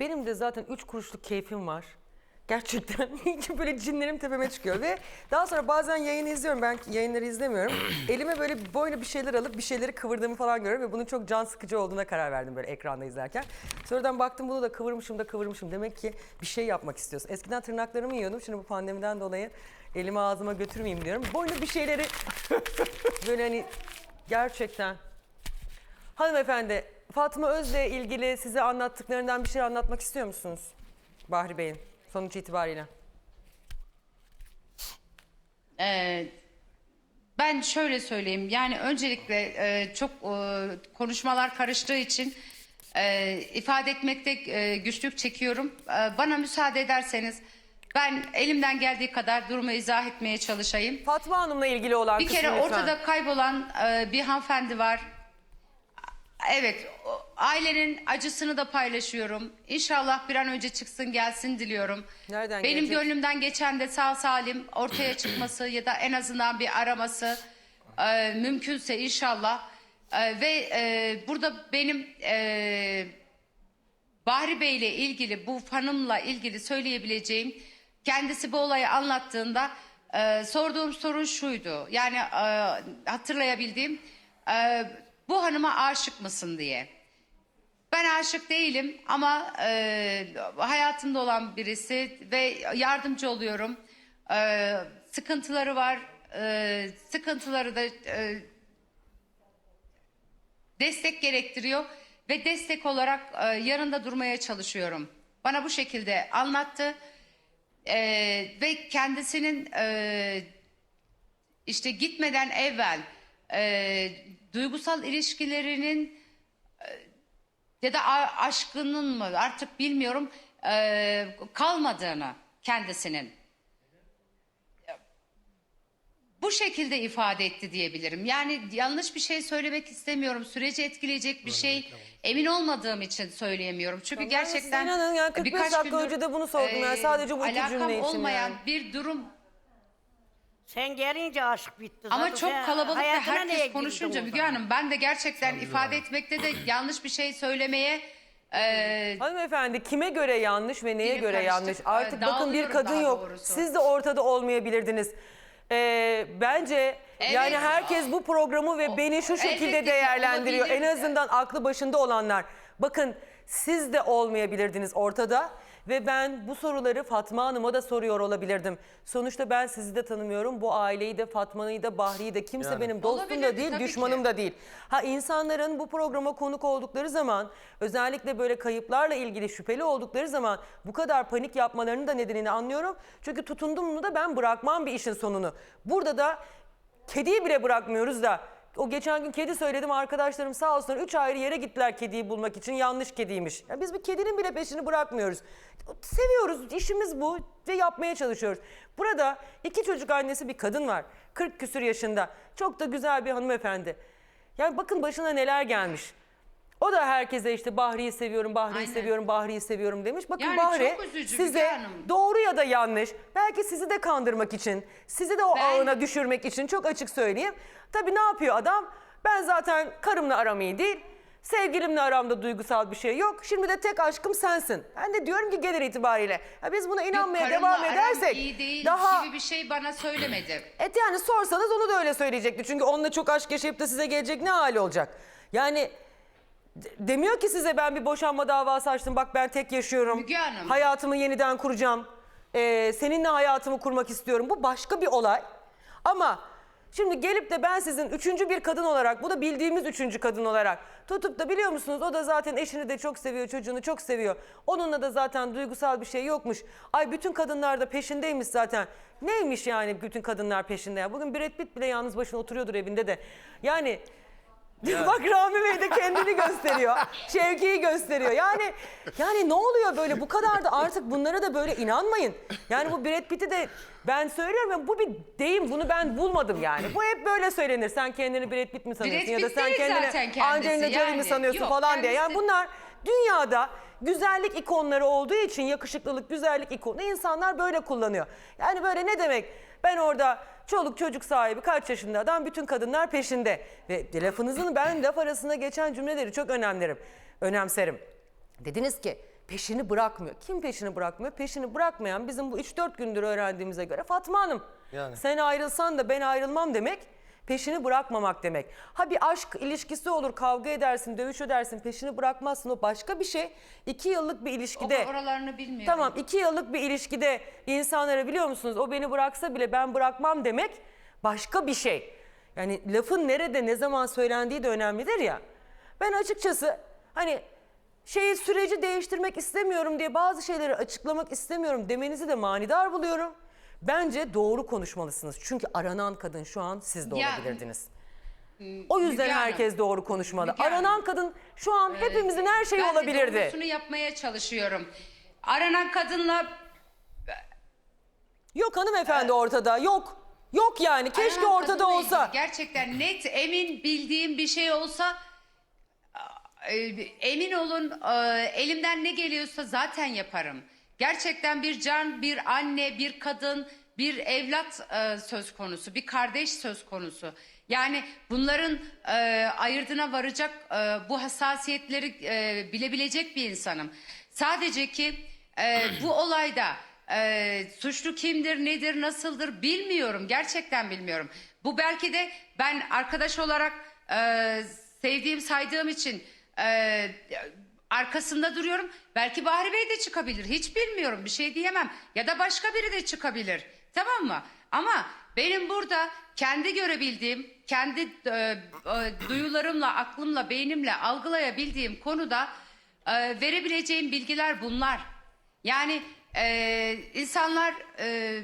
Benim de zaten üç kuruşluk keyfim var. Gerçekten böyle cinlerim tepeme çıkıyor ve daha sonra bazen yayını izliyorum ben yayınları izlemiyorum. Elime böyle boyuna bir şeyler alıp bir şeyleri kıvırdığımı falan görüyorum ve bunun çok can sıkıcı olduğuna karar verdim böyle ekranda izlerken. Sonradan baktım bunu da kıvırmışım da kıvırmışım. Demek ki bir şey yapmak istiyorsun. Eskiden tırnaklarımı yiyordum şimdi bu pandemiden dolayı elimi ağzıma götürmeyeyim diyorum. Boyuna bir şeyleri böyle hani gerçekten Hanımefendi, Fatma Öz'le ilgili size anlattıklarından bir şey anlatmak istiyor musunuz? Bahri Bey'in sonuç itibariyle. Ee, ben şöyle söyleyeyim. Yani öncelikle e, çok e, konuşmalar karıştığı için e, ifade etmekte e, güçlük çekiyorum. E, bana müsaade ederseniz ben elimden geldiği kadar durumu izah etmeye çalışayım. Fatma Hanım'la ilgili olan Bir kısmı kere lütfen. ortada kaybolan e, bir hanımefendi var. Evet, o- ailenin acısını da paylaşıyorum. İnşallah bir an önce çıksın gelsin diliyorum. Nereden Benim gelecek? gönlümden geçen de sağ salim ortaya çıkması ya da en azından bir araması e, mümkünse inşallah. E, ve e, burada benim e, Bahri Bey ile ilgili bu hanımla ilgili söyleyebileceğim kendisi bu olayı anlattığında e, sorduğum sorun şuydu. Yani e, hatırlayabildiğim e, bu hanıma aşık mısın diye. Ben aşık değilim ama e, hayatımda olan birisi ve yardımcı oluyorum. E, sıkıntıları var. E, sıkıntıları da e, destek gerektiriyor ve destek olarak e, yanında durmaya çalışıyorum. Bana bu şekilde anlattı E, ve kendisinin e, işte gitmeden evvel e, duygusal ilişkilerinin e, ya da aşkının mı artık bilmiyorum e, kalmadığını kendisinin bu şekilde ifade etti diyebilirim. Yani yanlış bir şey söylemek istemiyorum. Süreci etkileyecek bir şey emin olmadığım için söyleyemiyorum. Çünkü de gerçekten yani 45 birkaç dakika gündür, önce de bunu sordum yani sadece bu iki alakam cümle için olmayan yani. bir durum Sen gelince aşk bitti. ama Zaten çok kalabalık ve hayatına neye herkes girdin konuşunca o Müge zaman? Hanım ben de gerçekten ifade etmekte de yanlış bir şey söylemeye e, Hanımefendi kime göre yanlış ve neye Yine göre karıştık. yanlış? Ee, Artık bakın bir dağılıyorum kadın daha yok. doğrusu. Siz de ortada olmayabilirdiniz. Ee, bence yani Evet. herkes bu programı ve O- beni şu elbette şekilde ki değerlendiriyor. En olabilir. azından aklı başında olanlar. Bakın siz de olmayabilirdiniz ortada. Ve ben bu soruları Fatma Hanım'a da soruyor olabilirdim. Sonuçta ben sizi de tanımıyorum. Bu aileyi de Fatma'yı da Bahri'yi de kimse benim dostum da Olabilirdi, değil, tabii düşmanım ki. da değil. Ha insanların bu programa konuk oldukları zaman özellikle böyle kayıplarla ilgili şüpheli oldukları zaman bu kadar panik yapmalarının da nedenini anlıyorum. Çünkü tutundum mu da ben bırakmam bir işin sonunu. Burada da kediyi bile bırakmıyoruz da o geçen gün kedi söyledim arkadaşlarım sağ olsunlar 3 ayrı yere gittiler kediyi bulmak için yanlış kediymiş. Ya biz bir kedinin bile peşini bırakmıyoruz. Seviyoruz işimiz bu ve yapmaya çalışıyoruz. Burada iki çocuk annesi bir kadın var 40 küsür yaşında çok da güzel bir hanımefendi. Yani bakın başına neler gelmiş. O da herkese işte Bahri'yi seviyorum, Bahri'yi Aynen. seviyorum, Bahri'yi seviyorum demiş. Bakın Yani Bahri çok üzücü size Müge Hanım. doğru ya da yanlış, belki sizi de kandırmak için, sizi de o Ben- ağına düşürmek için çok açık söyleyeyim. Tabii ne yapıyor adam? Ben zaten karımla aram iyi değil. Sevgilimle aramda duygusal bir şey yok. Şimdi de tek aşkım sensin. Ben de diyorum ki gelir itibariyle. Ya biz buna inanmaya Yok, karımla devam aram edersek iyi değil daha gibi bir şey bana söylemedi. et yani sorsanız onu da öyle söyleyecekti. Çünkü onunla çok aşk yaşayıp da size gelecek ne hali olacak? Yani demiyor ki size ben bir boşanma davası açtım. Bak ben tek yaşıyorum. Müge Hanım. Hayatımı yeniden kuracağım. Ee, seninle hayatımı kurmak istiyorum. Bu başka bir olay. Ama şimdi gelip de ben sizin üçüncü bir kadın olarak, bu da bildiğimiz üçüncü kadın olarak tutup da biliyor musunuz o da zaten eşini de çok seviyor, çocuğunu çok seviyor. Onunla da zaten duygusal bir şey yokmuş. Ay bütün kadınlar da peşindeymiş zaten. Neymiş yani bütün kadınlar peşinde ya? Bugün Brad Pitt bile yalnız başına oturuyordur evinde de. Yani Bak Rami Bey de kendini gösteriyor. Şevki'yi gösteriyor. Yani yani ne oluyor böyle? Bu kadar da artık bunlara da böyle inanmayın. Yani bu Brad Pitt'i de ben söylüyorum ya bu bir deyim. Bunu ben bulmadım yani. Bu hep böyle söylenir. Sen kendini Brad Pitt mi sanıyorsun? ya da Pitt sen değil kendini kendisi. Angelina Jolie mi Yani sanıyorsun yok, falan diye. Yani kendisi- bunlar dünyada güzellik ikonları olduğu için yakışıklılık, güzellik ikonu insanlar böyle kullanıyor. Yani böyle ne demek? Ben orada çoluk çocuk sahibi kaç yaşında adam bütün kadınlar peşinde. Ve lafınızın ben laf arasında geçen cümleleri çok önemlerim, önemserim. Dediniz ki peşini bırakmıyor. Kim peşini bırakmıyor? Peşini bırakmayan bizim bu 3-4 gündür öğrendiğimize göre Fatma Hanım. Yani. Sen ayrılsan da ben ayrılmam demek peşini bırakmamak demek. Ha bir aşk ilişkisi olur kavga edersin dövüş edersin peşini bırakmazsın o başka bir şey. İki yıllık bir O, ilişkide. oralarını bilmiyorum. Tamam iki yıllık bir ilişkide insanlara biliyor musunuz o beni bıraksa bile ben bırakmam demek başka bir şey. Yani lafın nerede ne zaman söylendiği de önemlidir ya. Ben açıkçası hani şeyi süreci değiştirmek istemiyorum diye bazı şeyleri açıklamak istemiyorum demenizi de manidar buluyorum. Bence doğru konuşmalısınız. Çünkü aranan kadın şu an siz de Ya- olabilirdiniz. O yüzden Müge Hanım, herkes doğru konuşmalı. Müge Hanım. Aranan kadın şu an hepimizin her şeyi ben de olabilirdi. doğrusunu yapmaya çalışıyorum. Aranan kadınla Yok hanımefendi ortada yok. Yok yani keşke aranan ortada kadınla olsa. Gerçekten net emin bildiğim bir şey olsa e, emin olun e, elimden ne geliyorsa zaten yaparım. Gerçekten bir can, bir anne, bir kadın, bir evlat e, söz konusu, bir kardeş söz konusu. Yani bunların e, ayırdına varacak e, bu hassasiyetleri e, bilebilecek bir insanım. Sadece ki e, bu olayda e, suçlu kimdir, nedir, nasıldır bilmiyorum. Gerçekten bilmiyorum. Bu belki de ben arkadaş olarak e, sevdiğim, saydığım için e, arkasında duruyorum. Belki Bahri Bey de çıkabilir. Hiç bilmiyorum. Bir şey diyemem. Ya da başka biri de çıkabilir. Tamam mı? Ama benim burada kendi görebildiğim, kendi e, e, duyularımla, aklımla, beynimle algılayabildiğim konuda e, verebileceğim bilgiler bunlar. Yani e, insanlar e,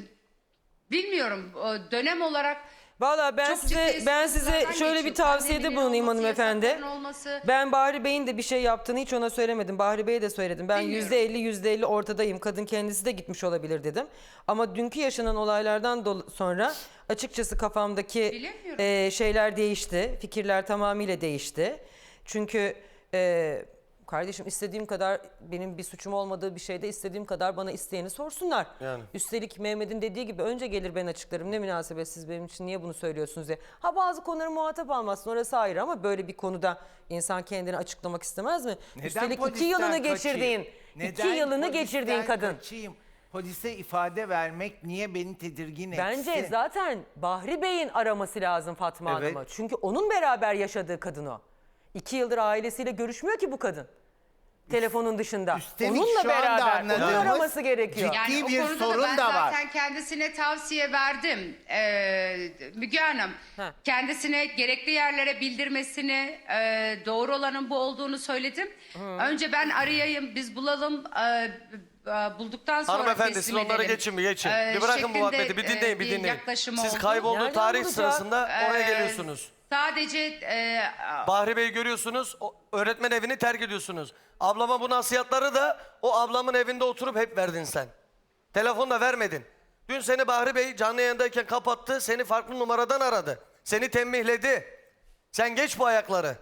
bilmiyorum dönem olarak Valla ben Çok size ciddi ben size sıkıntılardan şöyle bir geçiyor. tavsiyede Pandeminin bulunayım olması, hanımefendi. yasakların olması. Ben Bahri Bey'in de bir şey yaptığını hiç ona söylemedim. Bahri Bey'e de söyledim. Ben Bilmiyorum. yüzde elli yüzde elli ortadayım. Kadın kendisi de gitmiş olabilir dedim. Ama dünkü yaşanan olaylardan sonra açıkçası kafamdaki Bilemiyorum. e, şeyler değişti. Fikirler tamamıyla değişti. Çünkü e, kardeşim istediğim kadar benim bir suçum olmadığı bir şeyde istediğim kadar bana isteyeni sorsunlar. Yani. Üstelik Mehmet'in dediği gibi önce gelir ben açıklarım. Ne münasebet siz benim için niye bunu söylüyorsunuz diye. Ha bazı konuları muhatap almazsın orası ayrı ama böyle bir konuda insan kendini açıklamak istemez mi? Üstelik iki polisten yılını kaçayım? geçirdiğin, iki Neden yılını polisten geçirdiğin kadın. Kaçayım? Polise ifade vermek niye beni tedirgin Bence etsin? zaten Bahri Bey'in araması lazım Fatma Evet. Hanım'ı. Çünkü onun beraber yaşadığı kadın o. İki yıldır ailesiyle görüşmüyor ki bu kadın. Telefonun dışında. Üstelik Onunla şu anda beraber. Anladığımız araması gerekiyor. ciddi- Yani o bir konuda sorun da ben da var. zaten kendisine tavsiye verdim. Ee, Müge Hanım Ha. kendisine gerekli yerlere bildirmesini e, doğru olanın bu olduğunu söyledim. Önce ben arayayım biz bulalım e, e, bulduktan sonra Hanımefendi teslim siz onları edelim. geçin bir geçin. Ee, bir bırakın bu şeklinde, muhabbeti bir dinleyin bir e, dinleyin. yaklaşımı Siz oldu. kaybolduğu Nereden tarih bulacak? sırasında oraya Ee, geliyorsunuz. Sadece e, Bahri Bey'i görüyorsunuz, o öğretmen evini terk ediyorsunuz. Ablama bu nasihatları da o ablamın evinde oturup hep verdin sen. Telefonla vermedin. Dün seni Bahri Bey canlı yayındayken kapattı, seni farklı numaradan aradı. Seni tembihledi. Sen geç bu ayakları.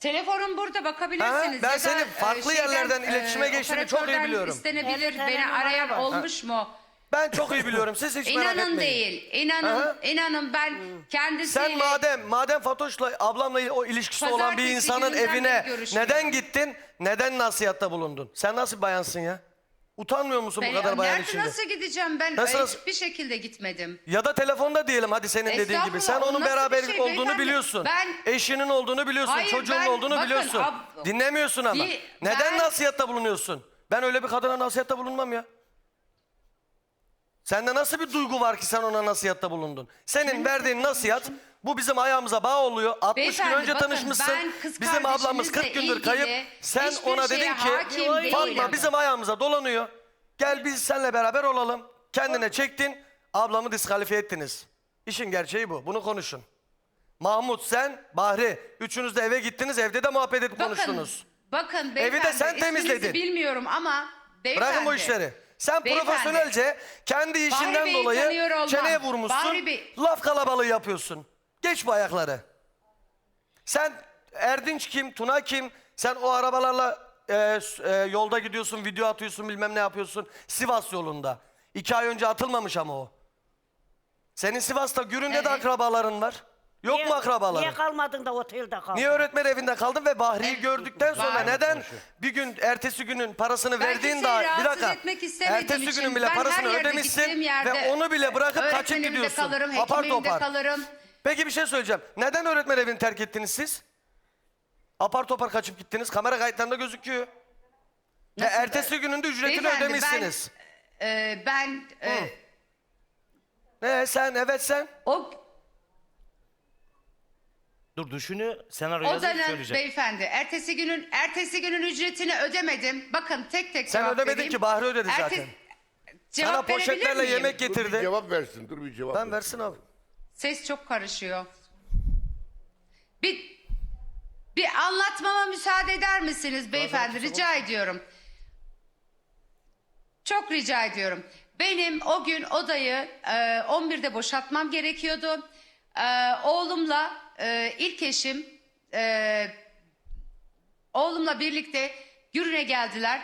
Telefonum burada bakabilirsiniz. Ha, ben Ya da, seni e, farklı şeyden, yerlerden iletişime geçtiğini çok iyi operatörden biliyorum. istenebilir. Evet, Beni telefon arayan var. olmuş mu? Ben çok iyi biliyorum. Siz hiç merak etmeyin. İnanın değil. İnanın, Aha. inanın ben kendisiyle... Sen madem madem Fatoş'la ablamla o ilişkisi olan bir Pazartesi insanın gününden evine beri neden gittin? Neden nasihatta bulundun? Sen nasıl bir bayansın ya? Utanmıyor musun bu kadar bayan nerede içinde? nasıl gideceğim? Ben Nasıl- e, hiçbir şekilde gitmedim. Ya da telefonda diyelim hadi senin dediğin gibi. Sen Estağfurullah, onun o nasıl bir beraberlik şey olduğunu beyefendi? biliyorsun. Ben- Eşinin olduğunu biliyorsun. Hayır, çocuğun ben- olduğunu bakın, biliyorsun. ab- Dinlemiyorsun ama. Bir- Neden ben- nasihatta bulunuyorsun? Ben öyle bir kadına nasihatta bulunmam ya. Sende nasıl bir duygu var ki sen ona nasihatta bulundun? Senin verdiğin nasihat bu bizim ayağımıza bağ oluyor. 60 gün Beyefendi, önce bakın, tanışmışsın. ben kız Bizim ablamız 40 kardeşinizle gündür kayıp. ilgili Sen hiçbir ona şeye dedin ki hakim Fatma değilim." bizim ayağımıza dolanıyor. Gel biz seninle beraber olalım. Kendine çektin. Ablamı diskalifiye ettiniz. İşin gerçeği bu. Bunu konuşun. Mahmut sen, Bahri. Üçünüz de eve gittiniz. Evde de muhabbet edip konuştunuz. bakın Evi de beyefendi, sen isminizi temizledin. bilmiyorum ama beyefendi. Bırakın bu işleri. Sen Beyefendi, profesyonelce kendi işinden Bey'i dolayı tanıyor olmam. çeneye vurmuşsun. Bahri Bey- Laf kalabalığı yapıyorsun. Geç bu ayakları. Sen Erdinç kim, Tuna kim? Sen o arabalarla e, s- e, yolda gidiyorsun, video atıyorsun, bilmem ne yapıyorsun. Sivas yolunda. İki ay önce atılmamış ama o. Senin Sivas'ta Gürün'de de Evet. akrabaların var. Yok Niye- mu akrabaların? Niye kalmadın da otelde kaldın? Niye öğretmen evinde kaldın ve Bahri'yi gördükten sonra Var. neden bir gün ertesi günün parasını Ben verdiğin daha bir dakika ertesi için günün bile ben parasını ödemişsin yerde ve onu bile bırakıp kaçıp gidiyorsun. kalırım, Apar topar. kalırım. Peki bir şey söyleyeceğim. Neden öğretmen evini terk ettiniz siz? Apar topar kaçıp gittiniz. Kamera kayıtlarında gözüküyor. Ve Nasıl? ertesi günün de ücretini Beyefendi, ödemişsiniz. Ben, e, ben e, Ne sen evet sen. o Dur düşünü senaryo yazıp odanın söyleyecek. beyefendi ertesi günün ertesi günün ücretini ödemedim. Bakın tek tek Sen cevap ödemedin vereyim. ki, Bahri ödedi Ertesi- zaten. Cevap Sana verebilir poşetlerle miyim? yemek Dur bir getirdi. cevap versin. Dur bir cevap versin. versin abi. Ses çok karışıyor. Bir bir anlatmama müsaade eder misiniz beyefendi? Rica ediyorum. Çok rica ediyorum. Benim o gün odayı e, 11'de boşaltmam gerekiyordu. E, oğlumla e, ilk eşim e, oğlumla birlikte Gürün'e geldiler.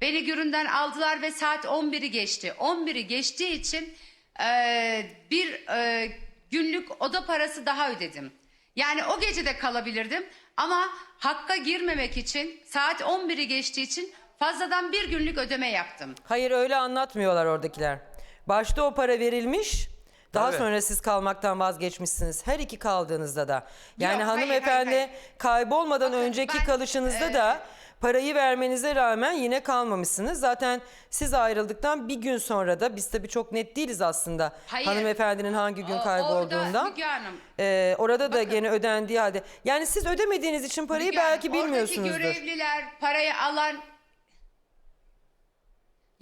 Beni Gürün'den aldılar ve saat 11'i geçti. 11'i geçtiği için e, bir e, günlük oda parası daha ödedim. Yani o gece de kalabilirdim ama hakka girmemek için saat 11'i geçtiği için fazladan bir günlük ödeme yaptım. Hayır öyle anlatmıyorlar oradakiler. Başta o para verilmiş. Daha Tabii. sonra siz kalmaktan vazgeçmişsiniz. Her iki kaldığınızda da. Yani Yok, hayır, hanımefendi hayır, hayır. kaybolmadan Bakın, önceki ben, kalışınızda e, da parayı vermenize rağmen yine kalmamışsınız. Zaten siz ayrıldıktan bir gün sonra da biz tabii çok net değiliz aslında. Hayır. Hanımefendinin hangi gün O- kaybolduğundan. Orada Müge Hanım, Ee, orada da gene ödendiği halde. Yani siz ödemediğiniz için parayı Müge Hanım, belki bilmiyorsunuzdur. Oradaki görevliler parayı alan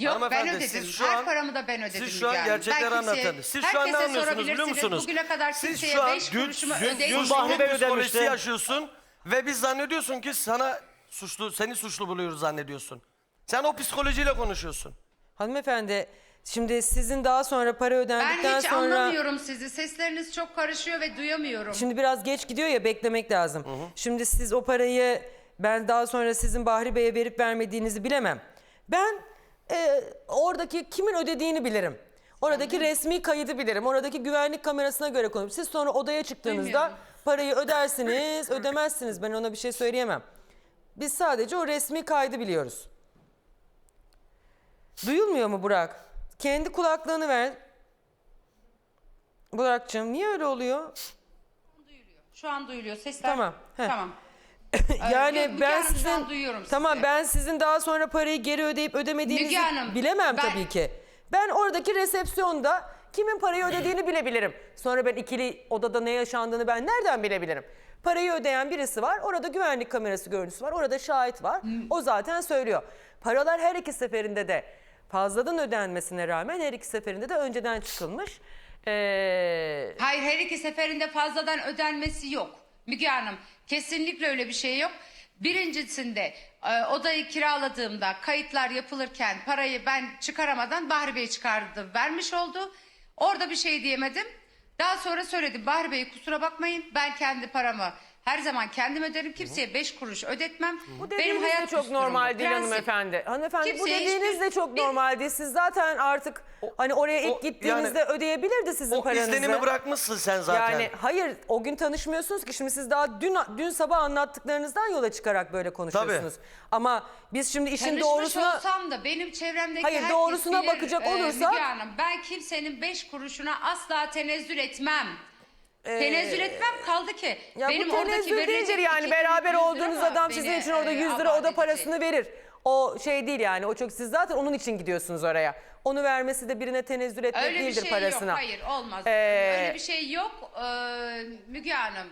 Yok ben ödedim. siz şu Her an- paramı da ben ödedim. Siz şu an Müge Hanım. gerçekleri Ben kimseye- anlatın. Siz şu an ne herkese anlıyorsunuz biliyor sorabilirsiniz. musunuz? Bugüne kadar Siz kimseye şu an 5 dün- kuruşumu dün- dün Bahri Bey ödemişti. yaşıyorsun ve biz zannediyorsun ki sana suçlu, seni suçlu buluyoruz zannediyorsun. Sen o psikolojiyle konuşuyorsun. Hanımefendi şimdi sizin daha sonra para Ben ödendikten hiç sonra... anlamıyorum sizi. Sesleriniz çok karışıyor ve duyamıyorum. Şimdi biraz geç gidiyor ya beklemek lazım. Şimdi siz o parayı ben daha sonra sizin Bahri Bey'e verip vermediğinizi bilemem. Ben e, oradaki kimin ödediğini bilirim. Oradaki resmi kaydı bilirim. Oradaki güvenlik kamerasına göre konuşurum. Siz sonra odaya çıktığınızda parayı ödersiniz, ödemezsiniz. Ben ona bir şey söyleyemem. Biz sadece o resmi kaydı biliyoruz. Duyulmuyor mu Burak? Kendi kulaklığını ver. Burak'cığım niye öyle oluyor? Şu an duyuluyor. Sesler. Tamam, heh. Tamam. Yani Müge ben Hanım, şu sizin an duyuyorum tamam sizi. ben sizin daha sonra parayı geri ödeyip ödemediğinizi Müge Hanım, bilemem ben- tabii ki. Ben oradaki resepsiyonda kimin parayı ödediğini bilebilirim. Sonra ben ikili odada ne yaşandığını ben nereden bilebilirim? Parayı ödeyen birisi var. Orada güvenlik kamerası görüntüsü var. Orada şahit var. O zaten söylüyor. Paralar her iki seferinde de fazladan ödenmesine rağmen her iki seferinde de önceden çıkılmış. Ee, Hayır her iki seferinde fazladan ödenmesi yok. Müge Hanım kesinlikle öyle bir şey yok. Birincisinde e, odayı kiraladığımda kayıtlar yapılırken parayı ben çıkaramadan Bahri Bey çıkardı vermiş oldu. Orada bir şey diyemedim. Daha sonra söyledim Bahri Bey kusura bakmayın ben kendi paramı her zaman kendim öderim kimseye beş kuruş ödetmem. Bu dediğiniz de çok düsturumdur, normal değil prensip. hanımefendi. Hanımefendi bu Kimseye dediğiniz hiçbir- de çok bir- normal değil. Siz zaten artık hani oraya ilk o- gittiğinizde ödeyebilirdi sizin O paranızı. izlenimi bırakmışsın sen zaten. Yani hayır o gün tanışmıyorsunuz ki şimdi siz daha dün dün sabah anlattıklarınızdan yola çıkarak böyle konuşuyorsunuz. Ama biz şimdi işin Tanışmış doğrusuna olsam da benim çevremdeki Hayır, herkes doğrusuna bilir, bakacak e, olursak- Müge Hanım, ben kimsenin beş kuruşuna asla tenezzül etmem. Tenezzül etmem kaldı ki. Ee, ya benim bu oradaki tenezzül değildir verilecek yani beraber yüz olduğunuz mı adam sizin beni, için orada e, 100 lira oda parasını verir. O şey değil yani o çok siz zaten onun için gidiyorsunuz oraya. Onu vermesi de birine tenezzül etmek Öyle bir değildir şey parasına. yok. Hayır olmaz. Ee, öyle bir şey yok ee, Müge Hanım.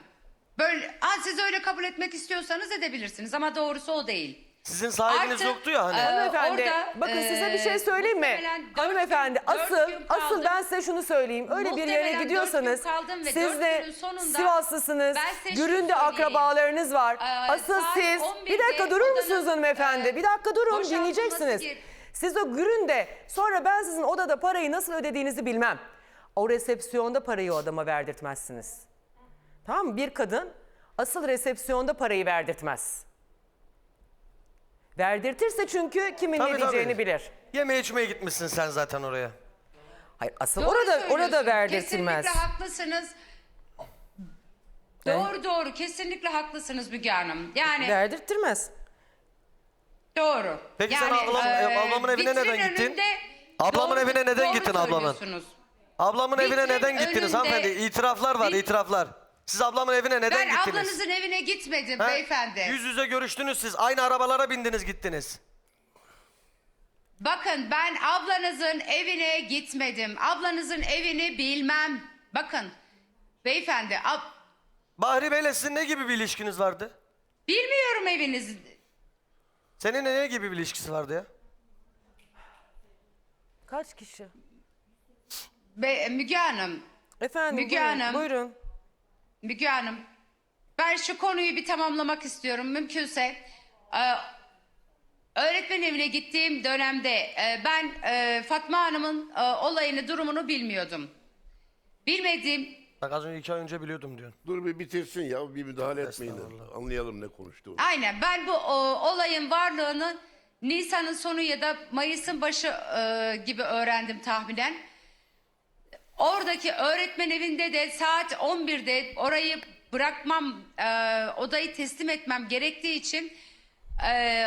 Böyle, ha, siz öyle kabul etmek istiyorsanız edebilirsiniz ama doğrusu o değil. Sizin sahibiniz Artı, yoktu ya hani. e, Hanımefendi orada, bakın size bir şey e, söyleyeyim mi? muhtemelen dört Hanımefendi gün- dört asıl gün asıl kaldım. ben size şunu söyleyeyim. Öyle bir yere Muhtemelen dört gidiyorsanız gün kaldım ve siz dört de günün sonunda Sivaslısınız. ben size şunu Gürün'de söyleyeyim. akrabalarınız var. Ee, asıl saat siz 11'de bir dakika durur odanın, musunuz hanımefendi? e, bir dakika durun boşaltılması dinleyeceksiniz. Siz o Gürün'de sonra ben sizin odada parayı nasıl ödediğinizi bilmem. O resepsiyonda parayı o adama verdirtmezsiniz. Tamam mı? Bir kadın asıl resepsiyonda parayı verdirtmez. Verdirtirse çünkü kimin Tabii, ne diyeceğini tabii. bilir. Yeme içmeye gitmişsin sen zaten oraya. Hayır asıl Doğru orada söylüyorsun. orada verdirtilmez. Kesinlikle haklısınız. Doğru doğru kesinlikle haklısınız Müge Hanım. Yani Verdirttirmez. doğru. Peki sen ablam- eee, ablamın evine vitrin neden gittin? önünde Ablamın doğru- evine neden doğru gittin ablamın? söylüyorsunuz. Ablamın Vitrin evine neden gittiniz önünde- hanımefendi? İtiraflar var, Vit- itiraflar. Siz ablamın evine neden Ben gittiniz? ablanızın evine gitmedim Ha? beyefendi. Yüz yüze görüştünüz siz. Aynı arabalara bindiniz gittiniz. Bakın ben ablanızın evine gitmedim. Ablanızın evini bilmem. Bakın beyefendi ab- Bahri Bey'le sizin ne gibi bir ilişkiniz vardı? bilmiyorum eviniz. Seninle ne gibi bir ilişkisi vardı ya? Kaç kişi? Be- Müge Hanım, Efendim Müge buyurun, Hanım. buyurun. Müge Hanım. Ben şu konuyu bir tamamlamak istiyorum. Mümkünse e, öğretmen evine gittiğim dönemde e, ben e, Fatma Hanım'ın e, olayını, durumunu bilmiyordum. Bilmediğim Bak az önce iki ay önce biliyordum diyorsun. Dur bir bitirsin ya bir müdahale etmeyin. de. Anlayalım ne konuştuğunu. Aynen ben bu o, olayın varlığını Nisan'ın sonu ya da Mayıs'ın başı e, gibi öğrendim tahminen. Oradaki öğretmen evinde de saat 11'de orayı bırakmam, e, odayı teslim etmem gerektiği için e,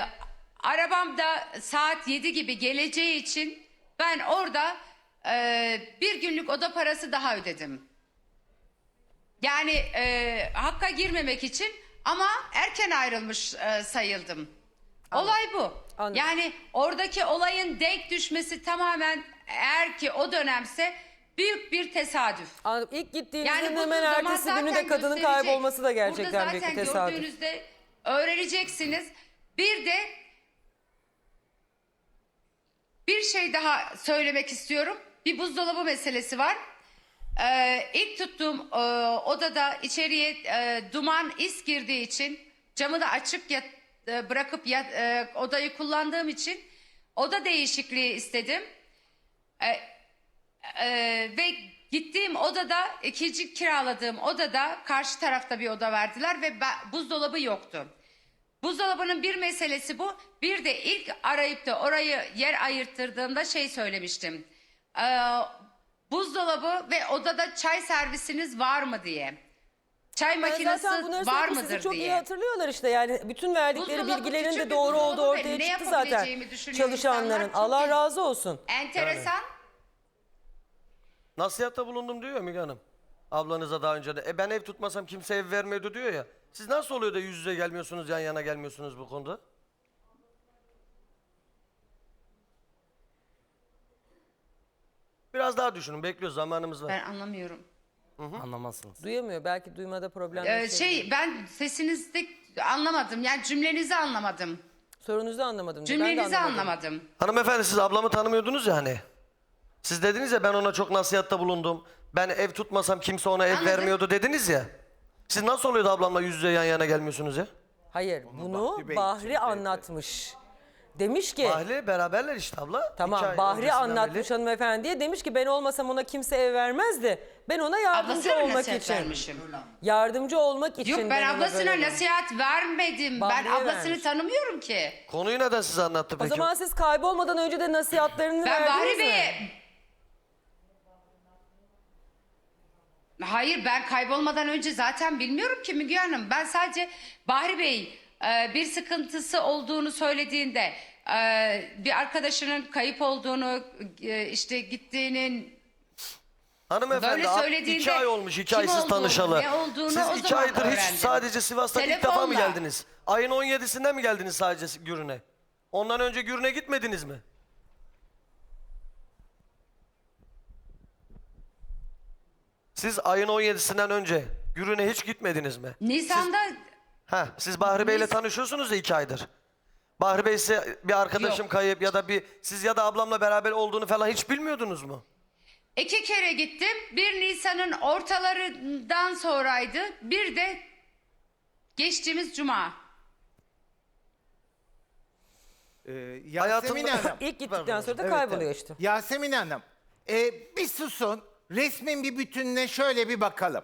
arabam da saat 7 gibi geleceği için ben orada e, bir günlük oda parası daha ödedim. Yani e, hakka girmemek için ama erken ayrılmış e, sayıldım. Olay bu. Anladım. Yani oradaki olayın denk düşmesi tamamen eğer ki o dönemse büyük bir tesadüf. Anladım. İlk gittiğinizin Yani bu hemen zaman ertesi günü de zaten kadının gösterecek. kaybolması da gerçekten Burada büyük zaten bir tesadüf. gördüğünüzde öğreneceksiniz. Bir de bir şey daha söylemek istiyorum. Bir buzdolabı meselesi var. Ee, ilk tuttuğum e, odada içeriye e, duman is girdiği için camı da açık yat, e, bırakıp yat, e, odayı kullandığım için oda değişikliği istedim. Ee, ve gittiğim odada ikinci kiraladığım odada karşı tarafta bir oda verdiler ve buzdolabı yoktu. Buzdolabının bir meselesi bu. Bir de ilk arayıp da orayı yer ayırttırdığımda şey söylemiştim. Ee, buzdolabı ve odada çay servisiniz var mı diye. Çay makinesi zaten bunları var sürekli sizi mıdır çok iyi diye. hatırlıyorlar işte yani bütün verdikleri Buzdolabı, bilgilerin küçük de bir doğru olduğu ve ortaya ne çıktı zaten yapabileceğimi düşünüyor çalışanların. Allah razı olsun. Enteresan. Nasihatta bulundum diyor ya Müge Hanım. Ablanıza daha önce de. E ben ev tutmasam kimse ev vermiyordu diyor ya. Siz nasıl oluyor da yüz yüze gelmiyorsunuz, yan yana gelmiyorsunuz bu konuda? Biraz daha düşünün. Bekliyoruz. Zamanımız var. Ben anlamıyorum. Anlamazsınız. Duyamıyor. Belki duymada problem Ee, şey ben sesinizde anlamadım. Yani cümlenizi anlamadım. Sorunuzu anlamadım. diyor. Ben de Cümlenizi anlamadım. anlamadım. Hanımefendi siz ablamı tanımıyordunuz ya hani. Siz dediniz ya ben ona çok nasihatta bulundum. Ben ev tutmasam kimse ona ev Anladım. vermiyordu dediniz ya. Siz nasıl oluyor da ablamla yüz yüze yan yana gelmiyorsunuz ya? Hayır bunu Bahri Bey anlatmış. Demiş ki Bahri beraberler işte abla. İki tamam ay Bahri öncesinden anlatmış beri. hanımefendiye demiş ki ben olmasam ona kimse ev vermezdi. Ben ona yardımcı Ablasına olmak nasihat için. vermişim. Yardımcı olmak için. Yok ben ona ablasına böyle- nasihat vermedim. Bahriye ben ablasını vermiş. tanımıyorum ki. Konuyu neden size anlattı O peki? zaman siz kaybolmadan önce de nasihatlerini Ben verdiniz Bahri mi? Bey'e... Hayır ben kaybolmadan önce zaten bilmiyorum ki Müge Hanım. Ben sadece Bahri Bey e, bir sıkıntısı olduğunu söylediğinde e, bir arkadaşının kayıp olduğunu e, işte gittiğinin Hanımefendi Böyle söylediğinde iki ay olmuş iki kim ay siz olduğunu, tanışalı. ne olduğunu siz o iki zaman aydır hiç öğrendim. sadece Sivas'tan ilk defa mı Telefonla. geldiniz? Ayın 17'sinde mi geldiniz sadece Gürün'e? Ondan önce Gürün'e gitmediniz mi? Siz ayın 17'sinden önce Gürün'e hiç gitmediniz mi? Nisan'da Ha, siz Bahri Bey'le tanışıyorsunuz ya iki aydır. Bahri Bey size bir arkadaşım Yok. kayıp ya da bir siz ya da ablamla beraber olduğunu falan hiç bilmiyordunuz mu? iki kere gittim. Bir Nisan'ın ortalarından sonraydı. Bir de geçtiğimiz cuma. Ee, Yasemin Hayatımda- Hanım. İlk gittikten sonra da kayboluyor evet. işte. Yasemin Hanım. e, bir susun. Resmin bir bütününe şöyle bir bakalım.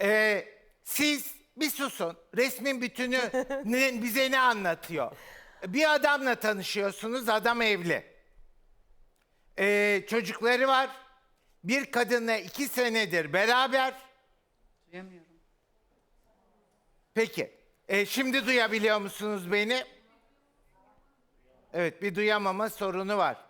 E, siz bir susun. Resmin bütünü ne- bize ne anlatıyor? Bir adamla tanışıyorsunuz. Adam evli. E, çocukları var. Bir kadınla iki senedir beraber. Duyamıyorum. Peki. E, şimdi duyabiliyor musunuz beni? Evet bir duyamama sorunu var.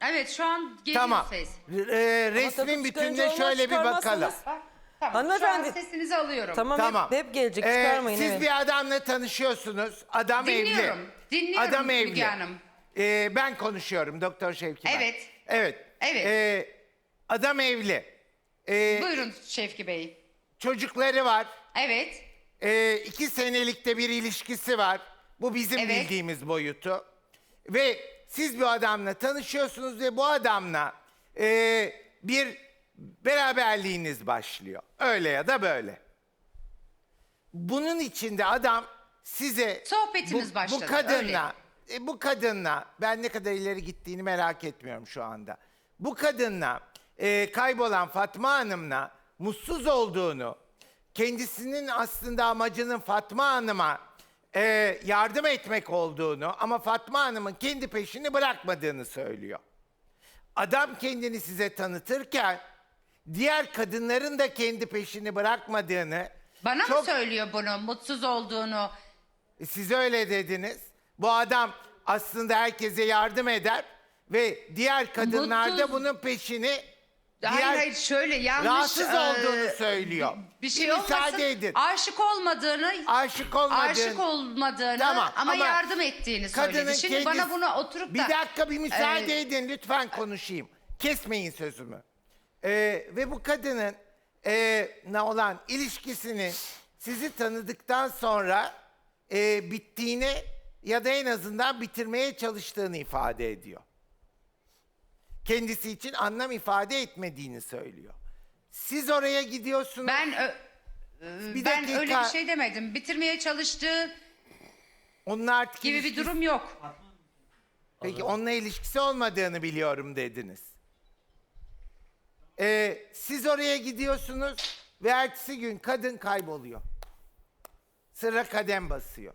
Evet şu an geliyor Tamam. ses. R- e, resmin bütününe şöyle bir bakalım. çıkarmazsanız. Bak, tamam. Hanımefendi. Şu an sesinizi alıyorum. Tamam, Tamam. Hep, hep gelecek Ee, çıkarmayın. siz evet. bir adamla tanışıyorsunuz. Adam evli. Dinliyorum, dinliyorum Adam evli. Müge Hanım. Ee, ben konuşuyorum Doktor Şevki Bey. Evet. Evet. Evet. Ee, adam evli. Ee, Buyurun Şevki Bey. çocukları var. Evet. Ee, iki senelikte bir ilişkisi var. Bu bizim Evet. bildiğimiz boyutu. Ve siz bir adamla tanışıyorsunuz ve bu adamla ee, bir beraberliğiniz başlıyor. Öyle ya da böyle. Bunun içinde adam size Sohbetimiz bu, başladı, Bu kadınla, e, bu kadınla ben ne kadar ileri gittiğini merak etmiyorum şu anda. Bu kadınla e, kaybolan Fatma Hanım'la mutsuz olduğunu, kendisinin aslında amacının Fatma Hanım'a e, yardım etmek olduğunu ama Fatma Hanım'ın kendi peşini bırakmadığını söylüyor. Adam kendini size tanıtırken diğer kadınların da kendi peşini bırakmadığını Bana çok- mı söylüyor bunu? Mutsuz olduğunu. E, Siz öyle dediniz. Bu adam aslında herkese yardım eder ve diğer kadınlar da Mutsuz- bunun peşini Hayır diğer hayır şöyle yanlış. rahatsız e, olduğunu söylüyor. Bir şey olmasın. müsaade edin. Aşık olmadığını, aşık olmadığını. aşık olmadığını Tamam, ama, ama yardım ettiğini söyledi. Şimdi bana kendisi- bunu oturup da... Bir dakika bir müsaade e, edin lütfen konuşayım. Kesmeyin sözümü. Ee, ve bu kadının e, ne olan ilişkisinin sizi tanıdıktan sonra e, bittiğini ya da en azından bitirmeye çalıştığını ifade ediyor. Kendisi için anlam ifade etmediğini söylüyor. Siz oraya gidiyorsunuz. Ben ö- bir ben dakika. öyle bir şey demedim. Bitirmeye çalıştığı Onun artık gibi bir ilişkisi- durum yok. Peki onunla ilişkisi olmadığını biliyorum dediniz. Ee, siz oraya gidiyorsunuz ve ertesi gün kadın kayboluyor. Sıra kadem basıyor.